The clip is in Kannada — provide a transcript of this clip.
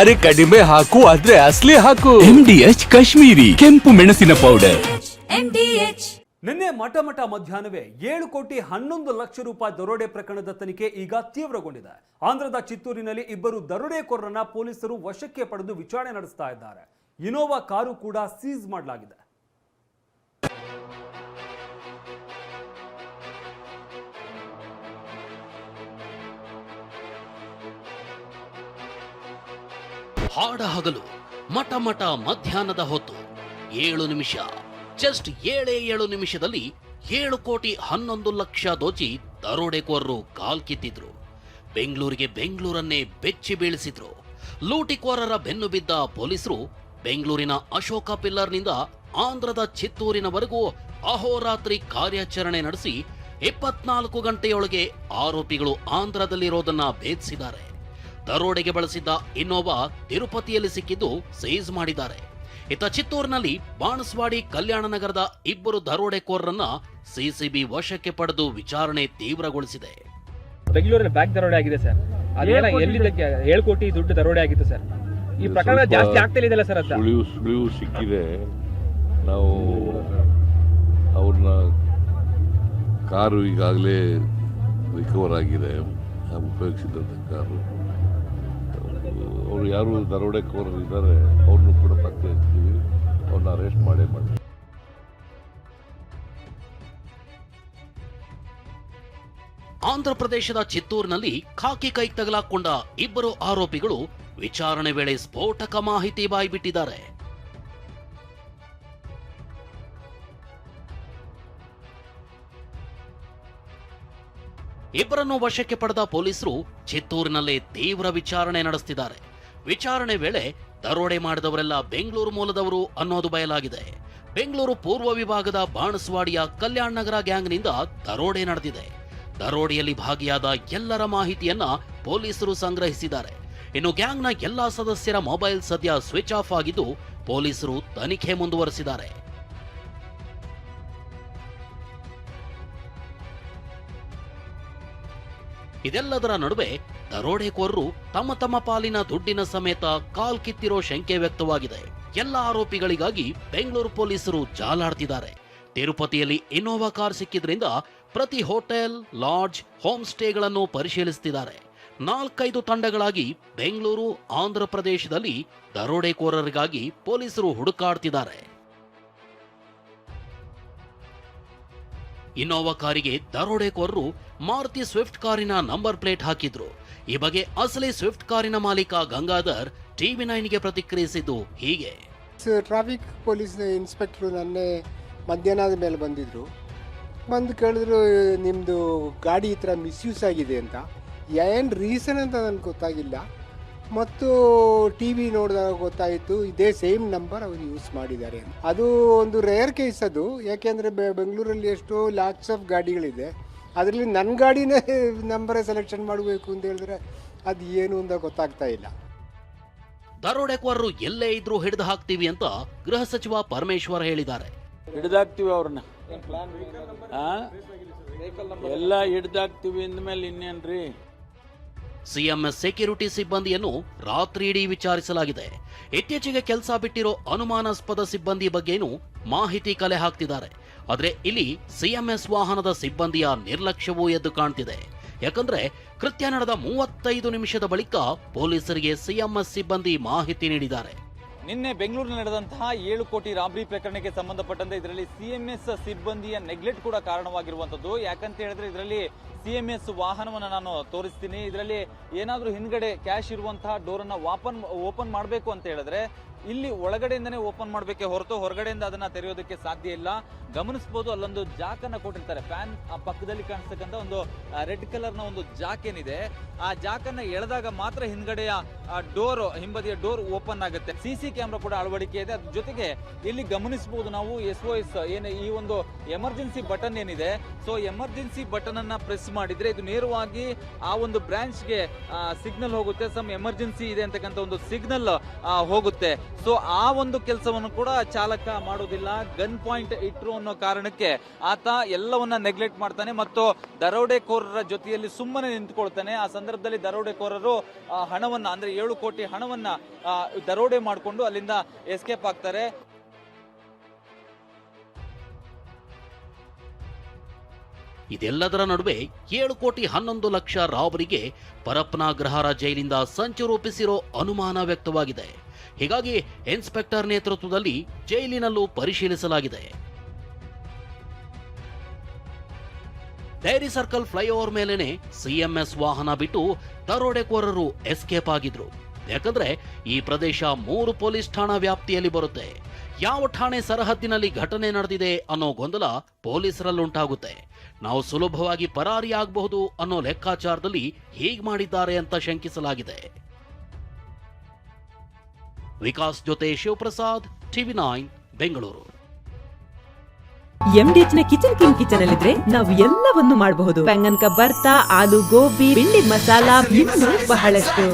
ಅರೆ ಕಡಿಮೆ ಹಾಕು ಆದ್ರೆ ಅಸ್ಲಿ ಹಾಕು. ಎಂ ಡಿ ಎಚ್ ಕಾಶ್ಮೀರಿ ಕೆಂಪು ಮೆಣಸಿನ ಪೌಡರ್ MDH ನಿನ್ನೆ ಮಠ ಮಠ ಮಧ್ಯಾಹ್ನವೇ ಏಳು ಕೋಟಿ ಹನ್ನೊಂದು ಲಕ್ಷ ರೂಪಾಯಿ ದರೋಡೆ ಪ್ರಕರಣದ ತನಿಖೆ ಈಗ ತೀವ್ರಗೊಂಡಿದೆ. ಆಂಧ್ರದ ಚಿತ್ತೂರಿನಲ್ಲಿ ಇಬ್ಬರು ದರೋಡೆಕೋರರನ್ನ ಪೊಲೀಸರು ವಶಕ್ಕೆ ಪಡೆದು ವಿಚಾರಣೆ ನಡೆಸ್ತಾ ಇದ್ದಾರೆ. ಇನೋವಾ ಕಾರು ಕೂಡ ಸೀಸ್ ಮಾಡಲಾಗಿದೆ. ಹಾಡ ಹಗಲು ಮಠ ಮಠ ಮಧ್ಯಾಹ್ನದ ಹೊತ್ತು ಏಳು ನಿಮಿಷ ಜಸ್ಟ್ ಏಳೇ ಏಳು ನಿಮಿಷದಲ್ಲಿ ಏಳು ಕೋಟಿ ಹನ್ನೊಂದು ಲಕ್ಷ ದೋಚಿ ದರೋಡೆಕೋರರು ಕಾಲ್ ಕಿತ್ತಿದ್ರು. ಬೆಂಗಳೂರಿಗೆ ಬೆಂಗಳೂರನ್ನೇ ಬೆಚ್ಚಿ ಬೀಳಿಸಿದ್ರು. ಲೂಟಿಕೋರರ ಬೆನ್ನು ಬಿದ್ದ ಪೊಲೀಸರು ಬೆಂಗಳೂರಿನ ಅಶೋಕ ಪಿಲ್ಲರ್ನಿಂದ ಆಂಧ್ರದ ಚಿತ್ತೂರಿನವರೆಗೂ ಅಹೋರಾತ್ರಿ ಕಾರ್ಯಾಚರಣೆ ನಡೆಸಿ ಇಪ್ಪತ್ನಾಲ್ಕು ಗಂಟೆಯೊಳಗೆ ಆರೋಪಿಗಳು ಆಂಧ್ರದಲ್ಲಿರೋದನ್ನ ಭೇದಿಸಿದ್ದಾರೆ. ದರೋಡೆಗೆ ಬಳಸಿದ್ದ ಇನ್ನೋವಾ ತಿರುಪತಿಯಲ್ಲಿ ಸಿಕ್ಕಿದ್ದು ಸೀಸ್ ಮಾಡಿದ್ದಾರೆ. ಇತ ಚಿತ್ತೂರಿನಲ್ಲಿ ಬಾಣಸ್ವಾಡಿ ಕಲ್ಯಾಣ ನಗರದ ಇಬ್ಬರು ದರೋಡೆಕೋರರನ್ನ ಸಿಸಿಬಿ ವಶಕ್ಕೆ ಪಡೆದು ವಿಚಾರಣೆ ತೀವ್ರಗೊಳಿಸಿದೆ. ಬೆಂಗಳೂರಿನ ಬ್ಯಾಕ್ ದರೋಡೆ ಆಗಿದೆ ಸರ್. ಅದೆಲ್ಲ ಎಲ್ಲಿದ್ದಕ್ಕೆ ಏಳು ಕೋಟಿ ದುಡ್ಡು ದರೋಡೆ ಆಗಿತ್ತು ಸರ್. ಈ ಪ್ರಕರಣ ಜಾಸ್ತಿ ಆಗ್ತಿಲ್ಲ ಸರ್ ಅದ ಸುಳಿವು ಸುಳಿವು ಸಿಕ್ಕಿದೆ. ನಾವು ಅವ್ರನ್ನ ಕಾರು ಈಗಾಗಲೇ ರಿಕವರ್ ಆಗಿದೆ. ಉಪಯೋಗಿಸಿದಂಥ ಕಾರು. ಅವರು ಯಾರು ದರೋಡೆಕೋರರು ಇದ್ದಾರೆ, ಅವ್ರನ್ನೂ ಕೂಡ ಪತ್ತೆ ಹಚ್ತೀವಿ. ಅವ್ರನ್ನ ಅರೆಸ್ಟ್ ಮಾಡೇ ಮಾಡ್ತೀವಿ. ಆಂಧ್ರ ಪ್ರದೇಶದ ಚಿತ್ತೂರಿನಲ್ಲಿ ಖಾಕಿ ಕೈ ತಗಲಾಕೊಂಡ ಇಬ್ಬರು ಆರೋಪಿಗಳು ವಿಚಾರಣೆ ವೇಳೆ ಸ್ಫೋಟಕ ಮಾಹಿತಿ ಬಾಯ್ಬಿಟ್ಟಿದ್ದಾರೆ. ಇಬ್ಬರನ್ನು ವಶಕ್ಕೆ ಪಡೆದ ಪೊಲೀಸರು ಚಿತ್ತೂರಿನಲ್ಲಿ ತೀವ್ರ ವಿಚಾರಣೆ ನಡೆಸುತ್ತಿದ್ದಾರೆ ವಿಚಾರಣೆ ವೇಳೆ ದರೋಡೆ ಮಾಡಿದವರೆಲ್ಲ ಬೆಂಗಳೂರು ಮೂಲದವರು ಅನ್ನೋದು ಬಯಲಾಗಿದೆ. ಬೆಂಗಳೂರು ಪೂರ್ವ ವಿಭಾಗದ ಬಾಣಸ್ವಾಡಿಯ ಕಲ್ಯಾಣ್ ನಗರ ಗ್ಯಾಂಗ್ನಿಂದ ದರೋಡೆ ನಡೆದಿದೆ. ದರೋಡೆಯಲ್ಲಿ ಭಾಗಿಯಾದ ಎಲ್ಲರ ಮಾಹಿತಿಯನ್ನ ಪೊಲೀಸರು ಸಂಗ್ರಹಿಸಿದ್ದಾರೆ. ಇನ್ನು ಗ್ಯಾಂಗ್ನ ಎಲ್ಲಾ ಸದಸ್ಯರ ಮೊಬೈಲ್ ಸದ್ಯ ಸ್ವಿಚ್ ಆಫ್ ಆಗಿದ್ದು ಪೊಲೀಸರು ತನಿಖೆ ಮುಂದುವರೆಸಿದ್ದಾರೆ. ಇದೆಲ್ಲದರ ನಡುವೆ ದರೋಡೆಕೋರರು ತಮ್ಮ ತಮ್ಮ ಪಾಲಿನ ದುಡ್ಡಿನ ಸಮೇತ ಕಾಲ್ ಕಿತ್ತಿರೋ ಶಂಕೆ ವ್ಯಕ್ತವಾಗಿದೆ. ಎಲ್ಲ ಆರೋಪಿಗಳಿಗಾಗಿ ಬೆಂಗಳೂರು ಪೊಲೀಸರು ಜಾಲಾಡ್ತಿದ್ದಾರೆ. ತಿರುಪತಿಯಲ್ಲಿ ಇನ್ನೋವಾ ಕಾರ್ ಸಿಕ್ಕಿದ್ರಿಂದ ಪ್ರತಿ ಹೋಟೆಲ್, ಲಾಡ್ಜ್, ಹೋಮ್ ಸ್ಟೇಗಳನ್ನು ಪರಿಶೀಲಿಸುತ್ತಿದ್ದಾರೆ ನಾಲ್ಕೈದು ತಂಡಗಳಾಗಿ ಬೆಂಗಳೂರು, ಆಂಧ್ರ ಪ್ರದೇಶದಲ್ಲಿ ದರೋಡೆಕೋರರಿಗಾಗಿ ಪೊಲೀಸರು ಹುಡುಕಾಡ್ತಿದ್ದಾರೆ. ಇನ್ನೋವಾ ಕಾರಿಗೆ ದರೋಡೆಕೋರರು ಮಾರುತಿ ಸ್ವಿಫ್ಟ್ ಕಾರಿನ ನಂಬರ್ ಪ್ಲೇಟ್ ಹಾಕಿದ್ರು. ಈ ಬಗ್ಗೆ ಅಸಲಿ ಸ್ವಿಫ್ಟ್ ಕಾರಿನ ಮಾಲೀಕ ಗಂಗಾಧರ್ ಟಿವಿ ನೈನ್ಗೆ ಪ್ರತಿಕ್ರಿಯಿಸಿದ್ದು ಹೀಗೆ. ಟ್ರಾಫಿಕ್ ಪೊಲೀಸ್ ಇನ್ಸ್ಪೆಕ್ಟ್ರು ನನ್ನೆ ಮಧ್ಯಾಹ್ನದ ಮೇಲೆ ಬಂದಿದ್ರು. ಬಂದು ಕೇಳಿದ್ರು ನಿಮ್ಮದು ಗಾಡಿ ಈ ಥರ ಮಿಸ್ಯೂಸ್ ಆಗಿದೆ ಅಂತ. ಏನು ರೀಸನ್ ಅಂತ ನನಗೆ ಗೊತ್ತಾಗಿಲ್ಲ. ಮತ್ತು ಟಿ ವಿ ನೋಡಿದಾಗ ಗೊತ್ತಾಯಿತು ಇದೇ ಸೇಮ್ ನಂಬರ್ ಅವರು ಯೂಸ್ ಮಾಡಿದ್ದಾರೆ ಅದು ಒಂದು ರೇರ್ ಕೇಸ್ ಅದು. ಯಾಕೆಂದರೆ ಬೆಂಗಳೂರಲ್ಲಿ ಎಷ್ಟೋ ಲ್ಯಾಕ್ಸ್ ಆಫ್ ಗಾಡಿಗಳಿದೆ. ಅದರಲ್ಲಿ ನನ್ನ ಗಾಡಿನೇ ನಂಬರೇ ಸೆಲೆಕ್ಷನ್ ಮಾಡಬೇಕು ಅಂತ ಹೇಳಿದ್ರೆ ಅದು ಏನು ಅಂತ ಗೊತ್ತಾಗ್ತಾ ಇಲ್ಲ. ದರೋಡೆಕೋರರು ಎಲ್ಲೇ ಇದ್ರೂ ಹಿಡಿದು ಹಾಕ್ತೀವಿ ಅಂತ ಗೃಹ ಸಚಿವ ಪರಮೇಶ್ವರ್ ಹೇಳಿದ್ದಾರೆ. ಹಿಡಿದಾಕ್ತಿವಿ ಅವ್ರನ್ನ. ಆ? ಎಲ್ಲ ಹಿಡ್ದಾಕ್ತಿವಿ ಅಂದ್ಮೇಲೆ ಇನ್ನೇನ್ರಿ? ಸಿಎಂಎಸ್ ಸೆಕ್ಯೂರಿಟಿ ಸಿಬ್ಬಂದಿಯನ್ನು ರಾತ್ರಿ ಇಡೀ ವಿಚಾರಿಸಲಾಗಿದೆ. ಇತ್ತೀಚೆಗೆ ಕೆಲಸ ಬಿಟ್ಟಿರೋ ಅನುಮಾನಾಸ್ಪದ ಸಿಬ್ಬಂದಿ ಬಗ್ಗೆನೂ ಮಾಹಿತಿ ಕಲೆ ಹಾಕ್ತಿದ್ದಾರೆ. ಆದರೆ ಇಲ್ಲಿ ಸಿಎಂಎಸ್ ವಾಹನದ ಸಿಬ್ಬಂದಿಯ ನಿರ್ಲಕ್ಷ್ಯವೂ ಎದ್ದು ಕಾಣ್ತಿದೆ. ಯಾಕಂದ್ರೆ ಕೃತ್ಯ ನಡೆದ ಮೂವತ್ತೈದು ನಿಮಿಷದ ಬಳಿಕ ಪೊಲೀಸರಿಗೆ ಸಿಎಂಎಸ್ ಸಿಬ್ಬಂದಿ ಮಾಹಿತಿ ನೀಡಿದ್ದಾರೆ. ನಿನ್ನೆ ಬೆಂಗಳೂರಿನಲ್ಲಿ ನಡೆದಂತಹ ಏಳು ಕೋಟಿ ರಾಬರಿ ಪ್ರಕರಣಕ್ಕೆ ಸಂಬಂಧಪಟ್ಟಂತೆ ಇದರಲ್ಲಿ ಸಿಎಂಎಸ್ ಸಿಬ್ಬಂದಿಯ ನೆಗ್ಲೆಕ್ಟ್ ಕೂಡ ಕಾರಣವಾಗಿರುವಂತದ್ದು ಯಾಕಂತ ಹೇಳಿದ್ರೆ ಇದರಲ್ಲಿ ಸಿಎಂಎಸ್ ವಾಹನವನ್ನು ನಾನು ತೋರಿಸ್ತೀನಿ. ಇದರಲ್ಲಿ ಏನಾದರೂ ಹಿಂದ್ಗಡೆ ಕ್ಯಾಶ್ ಇರುವಂತಹ ಡೋರನ್ನು ವಾಪನ್ ಓಪನ್ ಮಾಡಬೇಕು ಅಂತ ಹೇಳಿದ್ರೆ ಇಲ್ಲಿ ಒಳಗಡೆಯಿಂದನೇ ಓಪನ್ ಮಾಡಬೇಕೆ ಹೊರತು ಹೊರಗಡೆಯಿಂದ ಅದನ್ನ ತೆರೆಯೋದಕ್ಕೆ ಸಾಧ್ಯ ಇಲ್ಲ. ಗಮನಿಸಬಹುದು ಅಲ್ಲೊಂದು ಜಾಕನ್ನ ಕೊಟ್ಟಿರ್ತಾರೆ. ಫ್ಯಾನ್ ಆ ಪಕ್ಕದಲ್ಲಿ ಕಾಣಿಸ್ತಕ್ಕಂಥ ಒಂದು ರೆಡ್ ಕಲರ್ನ ಒಂದು ಜಾಕ್ ಏನಿದೆ, ಆ ಜಾಕನ್ನ ಎಳೆದಾಗ ಮಾತ್ರ ಹಿಂದ್ಗಡೆಯ ಡೋರ್, ಹಿಂಬದಿಯ ಡೋರ್ ಓಪನ್ ಆಗುತ್ತೆ. ಸಿ ಸಿ ಕ್ಯಾಮ್ರಾ ಕೂಡ ಅಳವಡಿಕೆ ಇದೆ. ಅದ್ರ ಜೊತೆಗೆ ಇಲ್ಲಿ ಗಮನಿಸಬಹುದು ನಾವು ಎಸ್ ಒ ಎಸ್, ಏನು ಈ ಒಂದು ಎಮರ್ಜೆನ್ಸಿ ಬಟನ್ ಏನಿದೆ, ಸೊ ಎಮರ್ಜೆನ್ಸಿ ಬಟನ್ ಅನ್ನ ಪ್ರೆಸ್ ಮಾಡಿದ್ರೆ ಇದು ನೇರವಾಗಿ ಆ ಒಂದು ಬ್ರಾಂಚ್ಗೆ ಸಿಗ್ನಲ್ ಹೋಗುತ್ತೆ. ಸಮ್ ಎಮರ್ಜೆನ್ಸಿ ಇದೆ ಅಂತಕ್ಕಂಥ ಒಂದು ಸಿಗ್ನಲ್ ಹೋಗುತ್ತೆ. ಸೊ ಆ ಒಂದು ಕೆಲಸವನ್ನು ಕೂಡ ಚಾಲಕ ಮಾಡೋದಿಲ್ಲ, ಗನ್ ಪಾಯಿಂಟ್ ಇಟ್ರು ಅನ್ನೋ ಕಾರಣಕ್ಕೆ ಆತ ಎಲ್ಲವನ್ನ ನೆಗ್ಲೆಕ್ಟ್ ಮಾಡ್ತಾನೆ ಮತ್ತು ದರೋಡೆಕೋರರ ಜೊತೆಯಲ್ಲಿ ಸುಮ್ಮನೆ ನಿಂತ್ಕೊಳ್ತಾನೆ. ಆ ಸಂದರ್ಭದಲ್ಲಿ ದರೋಡೆಕೋರರು ಹಣವನ್ನ, ಅಂದ್ರೆ ಏಳು ಕೋಟಿ ಹಣವನ್ನ ದರೋಡೆ ಮಾಡಿಕೊಂಡು ಅಲ್ಲಿಂದ ಎಸ್ಕೇಪ್ ಆಗ್ತಾರೆ. ಇದೆಲ್ಲದರ ನಡುವೆ ಏಳು ಕೋಟಿ ಹನ್ನೊಂದು ಲಕ್ಷ ರಾಬರಿಗೆ ಪರಪ್ಪನಾಗ್ರಹಾರ ಜೈಲಿಂದ ಸಂಚು ರೂಪಿಸಿರೋ ಅನುಮಾನ ವ್ಯಕ್ತವಾಗಿದೆ. ಹೀಗಾಗಿ ಇನ್ಸ್ಪೆಕ್ಟರ್ ನೇತೃತ್ವದಲ್ಲಿ ಜೈಲಿನಲ್ಲೂ ಪರಿಶೀಲಿಸಲಾಗಿದೆ. ಡೈರಿ ಸರ್ಕಲ್ ಫ್ಲೈಓವರ್ ಮೇಲೇನೆ ಸಿಎಂಎಸ್ ವಾಹನ ಬಿಟ್ಟು ದರೋಡೆಕೋರರು ಎಸ್ಕೇಪ್ ಆಗಿದ್ರು. ಯಾಕಂದ್ರೆ ಈ ಪ್ರದೇಶ ಮೂರು ಪೊಲೀಸ್ ಠಾಣಾ ವ್ಯಾಪ್ತಿಯಲ್ಲಿ ಬರುತ್ತೆ. ಯಾವ ಠಾಣೆ ಸರಹದ್ದಿನಲ್ಲಿ ಘಟನೆ ನಡೆದಿದೆ ಅನ್ನೋ ಗೊಂದಲ ಪೊಲೀಸರಲ್ಲುಂಟಾಗುತ್ತೆ. ನಾವು ಸುಲಭವಾಗಿ ಪರಾರಿ ಆಗಬಹುದು ಅನ್ನೋ ಲೆಕ್ಕಾಚಾರದಲ್ಲಿ ಹೇಗ್ ಮಾಡಿದ್ದಾರೆ ಅಂತ ಶಂಕಿಸಲಾಗಿದೆ. ವಿಕಾಸ್ ಜೊತೆ ಶಿವಪ್ರಸಾದ್ ಟಿವಿ ನೈನ್ ಬೆಂಗಳೂರು. ಎಂಡಿಎಚ್ನ ಕಿಚನ್ ಕಿಂಗ್ ಕಿಚನ್ ಅಲ್ಲಿದ್ರೆ ನಾವು ಎಲ್ಲವನ್ನು ಮಾಡಬಹುದು. ಬೆಂಗನ್ಕ ಬರ್ತಾ ಆಲೂ ಗೋಬಿ ಬಿಂಡಿ ಮಸಾಲಾ ಬಹಳಷ್ಟು.